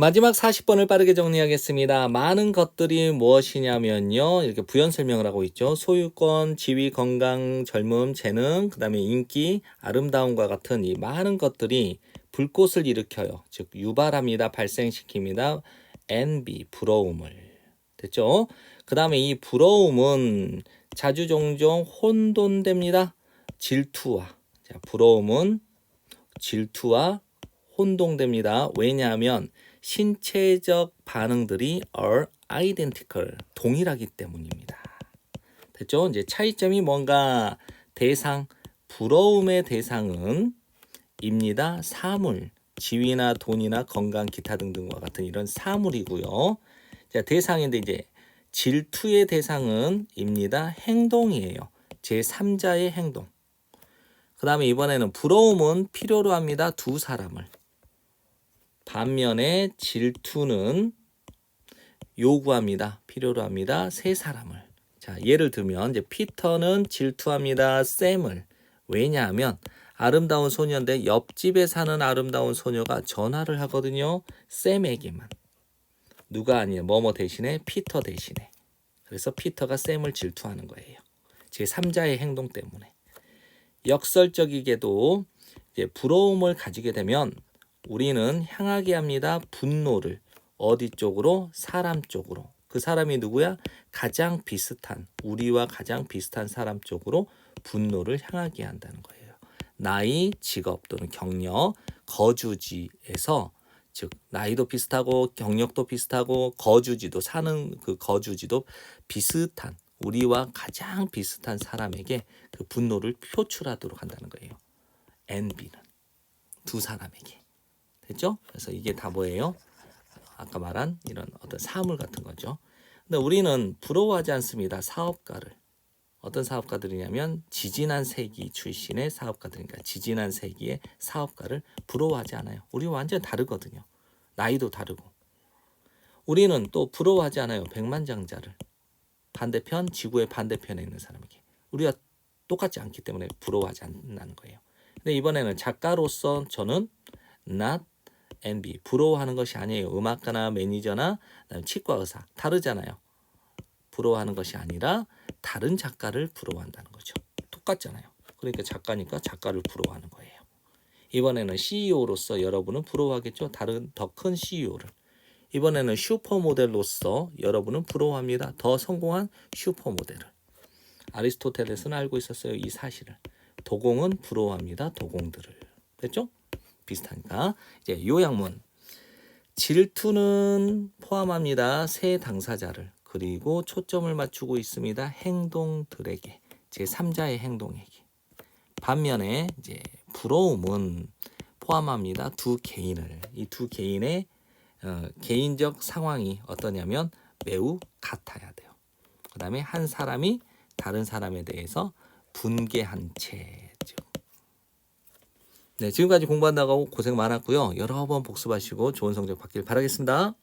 마지막 40번을 빠르게 정리하겠습니다. 많은 것들이 무엇이냐면요. 이렇게 부연 설명을 하고 있죠. 소유권, 지위, 건강, 젊음, 재능, 그 다음에 인기, 아름다움과 같은 이 많은 것들이 불꽃을 일으켜요. 즉, 유발합니다. 발생시킵니다. envy, 부러움을. 됐죠? 그 다음에 이 부러움은 자주 종종 혼돈됩니다. 질투와. 자, 부러움은 질투와 혼동됩니다. 왜냐하면 신체적 반응들이 are identical 동일하기 때문입니다. 됐죠? 이제 차이점이 뭔가 대상 부러움의 대상은 입니다. 사물, 지위나 돈이나 건강, 기타 등등과 같은 이런 사물이고요. 자, 대상인데 이제 질투의 대상은 입니다. 행동이에요. 제 3자의 행동. 그 다음에 이번에는 부러움은 필요로 합니다. 두 사람을. 반면에 질투는 요구합니다. 필요로 합니다. 세 사람을. 자, 예를 들면 이제 피터는 질투합니다. 샘을. 왜냐하면 아름다운 소녀인데 옆집에 사는 아름다운 소녀가 전화를 하거든요. 샘에게만. 누가 아니에요. 뭐뭐 대신에 피터 대신에. 그래서 피터가 샘을 질투하는 거예요. 제 3자의 행동 때문에. 역설적이게도 이제 부러움을 가지게 되면 우리는 향하게 합니다. 분노를 어디 쪽으로? 사람 쪽으로. 그 사람이 누구야? 가장 비슷한 우리와 가장 비슷한 사람 쪽으로 분노를 향하게 한다는 거예요. 나이, 직업 또는 경력, 거주지에서 즉 나이도 비슷하고 경력도 비슷하고 거주지도 사는 그 거주지도 비슷한 우리와 가장 비슷한 사람에게 그 분노를 표출하도록 한다는 거예요. envy는 두 사람에게 됐죠? 그래서 이게 다 뭐예요? 아까 말한 이런 어떤 사물 같은 거죠. 근데 우리는 부러워하지 않습니다. 사업가를 어떤 사업가들이냐면 지지난 세기 출신의 사업가들이니까 지지난 세기의 사업가를 부러워하지 않아요. 우리 완전 다르거든요. 나이도 다르고 우리는 또 부러워하지 않아요. 백만장자를 반대편 지구의 반대편에 있는 사람에게 우리가 똑같지 않기 때문에 부러워하지 않는 거예요. 근데 이번에는 작가로서 저는 not envy 부러워하는 것이 아니에요. 음악가나 매니저나 치과 의사 다르잖아요. 부러워하는 것이 아니라 다른 작가를 부러워한다는 거죠. 똑같잖아요. 그러니까 작가니까 작가를 부러워하는 거예요. 이번에는 CEO로서 여러분은 부러워하겠죠. 다른 더 큰 CEO를. 이번에는 슈퍼모델로서 여러분은 부러워합니다. 더 성공한 슈퍼모델을. 아리스토텔레스는 알고 있었어요. 이 사실을. 도공은 부러워합니다. 도공들을. 됐죠? 비슷하니까. 이제 요약문. 질투는 포함합니다. 세 당사자를. 그리고 초점을 맞추고 있습니다. 행동들에게. 제 3자의 행동에게. 반면에 이제 부러움은 포함합니다. 두 개인을. 이 두 개인의 어, 개인적 상황이 어떠냐면 매우 같아야 돼요. 그 다음에 한 사람이 다른 사람에 대해서 분개한 채죠. 네, 지금까지 공부한다고 고생 많았고요. 여러 번 복습하시고 좋은 성적 받길 바라겠습니다.